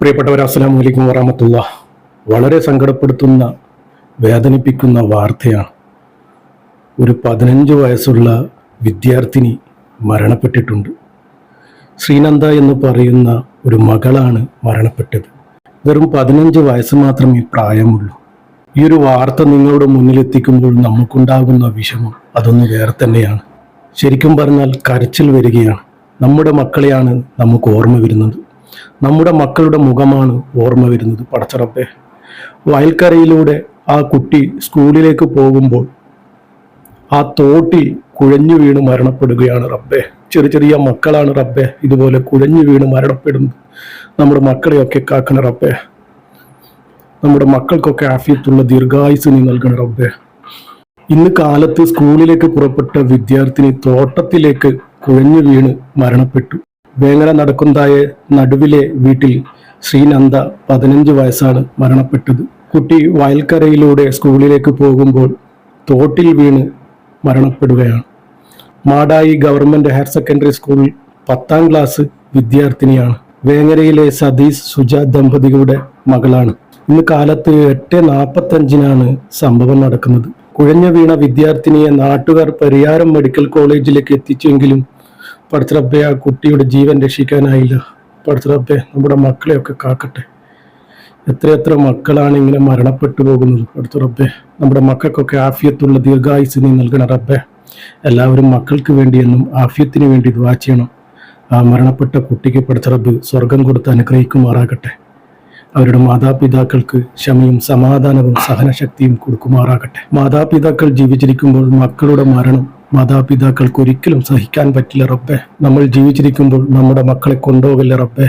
പ്രിയപ്പെട്ടവർ അസ്സാം വലൈക്കും വറഹമത്തുള്ള. വളരെ സങ്കടപ്പെടുത്തുന്ന വേദനിപ്പിക്കുന്ന വാർത്തയാണ്. ഒരു പതിനഞ്ച് വയസ്സുള്ള വിദ്യാർത്ഥിനി മരണപ്പെട്ടിട്ടുണ്ട്. ശ്രീനന്ദ എന്ന് പറയുന്ന ഒരു മകളാണ് മരണപ്പെട്ടത്. വെറും പതിനഞ്ച് വയസ്സ് മാത്രമേ പ്രായമുള്ളൂ. ഈ ഒരു വാർത്ത നിങ്ങളുടെ മുന്നിലെത്തിക്കുമ്പോൾ നമുക്കുണ്ടാകുന്ന വിഷമം അതൊന്ന് വേറെ തന്നെയാണ്. ശരിക്കും പറഞ്ഞാൽ കരച്ചിൽ വരികയാണ്. നമ്മുടെ മക്കളെയാണ് നമുക്ക് ഓർമ്മ വരുന്നത്. നമ്മുടെ മക്കളുടെ മുഖമാണ് ഓർമ്മ വരുന്നത്. പടച്ചറപ്പെ. വയൽക്കരയിലൂടെ ആ കുട്ടി സ്കൂളിലേക്ക് പോകുമ്പോൾ ആ തോട്ടിൽ കുഴഞ്ഞു വീണ് മരണപ്പെടുകയാണ് റബ്ബെ. ചെറിയ ചെറിയ മക്കളാണ് റബ്ബെ. ഇതുപോലെ കുഴഞ്ഞു വീണ് മരണപ്പെടുന്നത്. നമ്മുടെ മക്കളെയൊക്കെ കാക്കണ റബ്ബെ. നമ്മുടെ മക്കൾക്കൊക്കെ ആഫിയത്തുള്ള ദീർഘായുസ് നീ നൽകണ റബ്ബെ. ഇന്ന് കാലത്ത് സ്കൂളിലേക്ക് പുറപ്പെട്ട വിദ്യാർത്ഥിനി തോട്ടത്തിലേക്ക് കുഴഞ്ഞു വീണ് മരണപ്പെട്ടു. വേങ്ങര നടക്കുന്നതായ നടുവിലെ വീട്ടിൽ ശ്രീനന്ദ പതിനഞ്ച് വയസ്സാണ് മരണപ്പെട്ടത്. കുട്ടി വയൽക്കരയിലൂടെ സ്കൂളിലേക്ക് പോകുമ്പോൾ തോട്ടിൽ വീണ് മരണപ്പെടുകയാണ്. മാടായി ഗവൺമെന്റ് ഹയർ സെക്കൻഡറി സ്കൂളിൽ പത്താം ക്ലാസ് വിദ്യാർത്ഥിനിയാണ്. വേങ്ങരയിലെ സതീഷ് സുജ ദമ്പതികളുടെ മകളാണ്. ഇന്ന് കാലത്ത് എട്ട് നാൽപ്പത്തഞ്ചിനാണ് സംഭവം നടക്കുന്നത്. കുഴഞ്ഞു വീണ വിദ്യാർത്ഥിനിയെ നാട്ടുകാർ പരിയാരം മെഡിക്കൽ കോളേജിലേക്ക് എത്തിച്ചെങ്കിലും പഠിച്ചറബ്ബെ ആ കുട്ടിയുടെ ജീവൻ രക്ഷിക്കാനായില്ല. പഠിച്ചറബ്ബെ നമ്മുടെ മക്കളെയൊക്കെ കാക്കട്ടെ. എത്രയെത്ര മക്കളാണ് ഇങ്ങനെ മരണപ്പെട്ടു പോകുന്നത് പഠിച്ചറബ്ബെ നമ്മുടെ മക്കൾക്കൊക്കെ ആഫിയത്തുള്ള ദീർഘായുസ് നീ നൽകണ റബ്ബെ. എല്ലാവരും മക്കൾക്ക് വേണ്ടിയെന്നും ആഫിയത്തിന് വേണ്ടി ദുവാ ചെയ്യണം. ആ മരണപ്പെട്ട കുട്ടിക്ക് പഠിച്ചറബ്ബ് സ്വർഗം കൊടുത്ത് അനുഗ്രഹിക്കുമാറാകട്ടെ. അവരുടെ മാതാപിതാക്കൾക്ക് ക്ഷമയും സമാധാനവും സഹനശക്തിയും കൊടുക്കുമാറാകട്ടെ. മാതാപിതാക്കൾ ജീവിച്ചിരിക്കുമ്പോൾ മക്കളുടെ മരണം മാതാപിതാക്കൾക്ക് ഒരിക്കലും സഹിക്കാൻ പറ്റില്ല റബ്ബെ. നമ്മൾ ജീവിച്ചിരിക്കുമ്പോൾ നമ്മുടെ മക്കളെ കൊണ്ടുപോകില്ല റബ്ബെ?